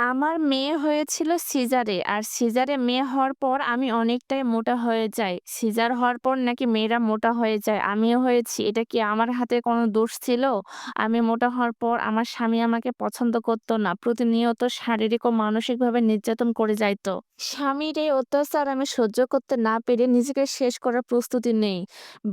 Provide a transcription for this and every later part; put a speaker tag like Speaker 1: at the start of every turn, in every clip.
Speaker 1: আমার মেয়ে হয়েছিল সিজারে। আর সিজারে মেয়ে হওয়ার পর আমি অনেকটাই মোটা হয়ে যাই। সিজার হওয়ার পর নাকি মেয়েরা মোটা হয়ে যায়। আমিও হয়েছি। এটা কি আমার হাতে কোনো দোষ ছিল? আমি মোটা হওয়ার পর আমার স্বামী আমাকে পছন্দ করত না। প্রতিনিয়ত শারীরিক ও মানসিকভাবে নির্যাতন করে যাইত। স্বামীর এই অত্যাচার আমি সহ্য করতে না পেরে নিজেকে শেষ করার প্রস্তুতি নেই।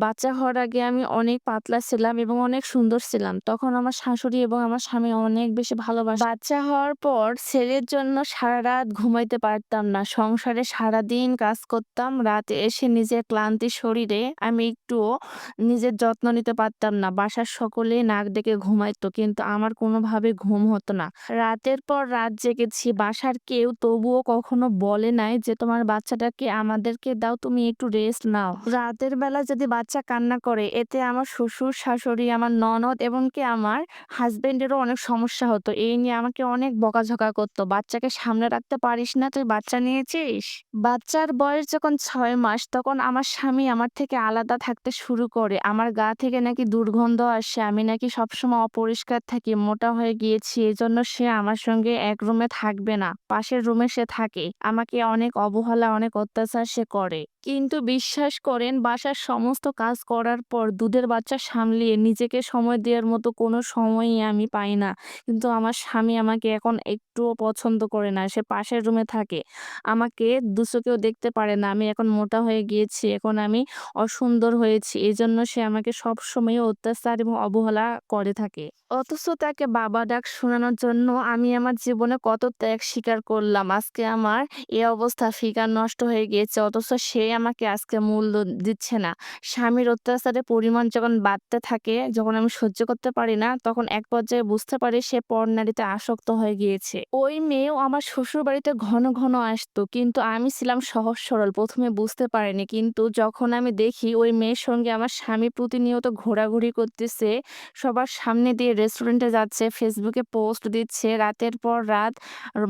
Speaker 1: বাচ্চা হওয়ার আগে আমি অনেক পাতলা ছিলাম এবং অনেক সুন্দর ছিলাম। তখন আমার শাশুড়ি এবং আমার স্বামী অনেক বেশি ভালোবাসত। বাচ্চা হওয়ার পর ছেলের জন্য সারা রাত ঘুমাইতে পারতাম না। সংসারে সারাদিন কাজ করতাম। রাতে এসে নিজের ক্লান্তি শরীরে আমি একটুও নিজের যত্ন নিতে পারতাম না। বাসার সকলেই নাক ডেকে ঘুমাইত। কিন্তু আমার কোনোভাবে ঘুম হতো না। রাতের পর রাত জেগেছি। বাসার কেউ তবুও কখনো বলে নাই যে, "তোমার বাচ্চাটাকে আমাদেরকে দাও, তুমি একটু রেস্ট নাও।" রাতের বেলা যদি বাচ্চা কান্না করে, এতে আমার শ্বশুর, শাশুড়ি, আমার ননদ এবং কি আমার হাসব্যান্ডেরও অনেক সমস্যা হতো। এই নিয়ে আমাকে অনেক বকাঝকা করত। "বাচ্চাকে সামলে রাখতে পারিস না? তুই বাচ্চা নিয়েছিস?" বাচ্চার বয়স যখন ছয় মাস, তখন আমার স্বামী আমার থেকে আলাদা থাকতে শুরু করে। আমার গা থেকে নাকি দুর্গন্ধ আসে। আমি নাকি সবসময় অপরিষ্কার থাকি, মোটা হয়ে গিয়েছি। এজন্য সে আমার সঙ্গে এক রুমে থাকবে না। পাশের রুমে সে থাকে। আমাকে অনেক অবহেলা, অনেক অত্যাচার সে করে। কিন্তু বিশ্বাস করেন, বাসার সমস্ত কাজ করার পর দুধের বাচ্চা সামলিয়ে নিজেকে সময় দেওয়ার মতো কোনো সময়ই আমি পাই না। কিন্তু আমার স্বামী আমাকে এখন একটুও পছন্দ করে না। সে পাশের রুমে থাকে। আমাকে দুচোখেও দেখতে পারে না। আমি এখন মোটা হয়ে গিয়েছি। এখন আমি অসুন্দর হয়েছি। এই জন্য সে আমাকে সবসময় অত্যাচার এবং অবহেলা করে থাকে। অথচ তাকে বাবা ডাক শোনানোর জন্য আমি আমার জীবনে কত ত্যাগ স্বীকার করলাম। আজকে আমার এ অবস্থা, ফিগার নষ্ট হয়ে গিয়েছে। অথচ সে আমাকে আজকে মূল্য দিচ্ছে না। স্বামীর অত্যাচারের পরিমাণ যখন বাড়তে থাকে, যখন আমি সহ্য করতে পারি না, তখন এক পর্যায়ে বুঝতে পারি সে পরনারীতে আসক্ত হয়ে গিয়েছে। ওই মেয়েও আমার শ্বশুরবাড়িতে ঘন, ঘন আসতো। কিন্তু আমি ছিলাম সহজ সরল। প্রথমে বুঝতে পারিনি। কিন্তু যখন আমি দেখি ওই মেয়ের সঙ্গে আমার স্বামী প্রতিনিয়ত ঘোরাঘুরি করতেছে, সবার সামনে দিয়ে রেস্টুরেন্টে যাচ্ছে, ফেসবুকে পোস্ট দিচ্ছে, রাতের পর রাত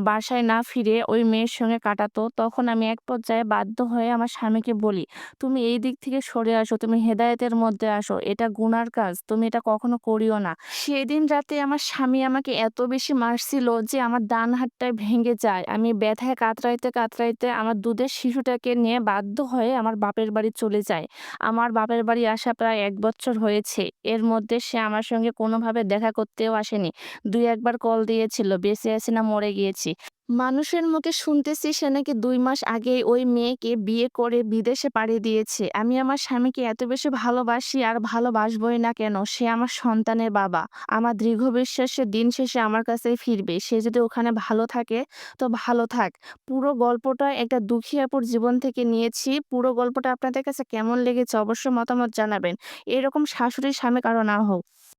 Speaker 1: বাসায় না ফিরে ওই মেয়ের সঙ্গে কাটাতো, তখন আমি এক পর্যায়ে বাধ্য হয়ে আমার স্বামীকে বলি, "তুমি এই দিক থেকে সরে আসো। তুমি হেদায়েতের মধ্যে আসো। এটা গুনার কাজ। তুমি এটা কখনো করিও না।" সেদিন রাতে আমার স্বামী আমাকে এত বেশি মারছিল যে আমার ডান হাতটাই ভেঙে যায়। আমি ব্যথায় কাতরাইতে, কাতরাইতে আমার দুধের শিশুটাকে নিয়ে বাধ্য হয়ে আমার বাপের বাড়ি চলে যায় আমার বাপের বাড়ি আসা প্রায় এক বছর হয়েছে। এর মধ্যে সে আমার সঙ্গে কোনোভাবে দেখা করতেও আসেনি। দুই একবার কল দিয়েছিল, বেঁচে আছি না মরে গিয়েছি। মানুষের মুখে শুনতেছি সে নাকি ২ মাস আগেই ওই মেয়েকে বিয়ে করে বিদেশে পাড়ি দিয়েছে। আমি আমার স্বামীকে এত বেশি ভালোবাসি আর ভালোবাসবই না কেন? সে আমার সন্তানের বাবা। আমার দৃঢ় বিশ্বাস দিন শেষে আমার কাছেই ফিরবে। সে যদি ওখানে ভালো থাকে, তো ভালো থাক। পুরো গল্পটা একটা দুঃখী জীবন থেকে নিয়েছি। পুরো গল্পটা আপনাদের কাছে কেমন লেগেছে অবশ্যই মতামত জানাবেন। এরকম শাশুড়ি স্বামী কারও না হোক।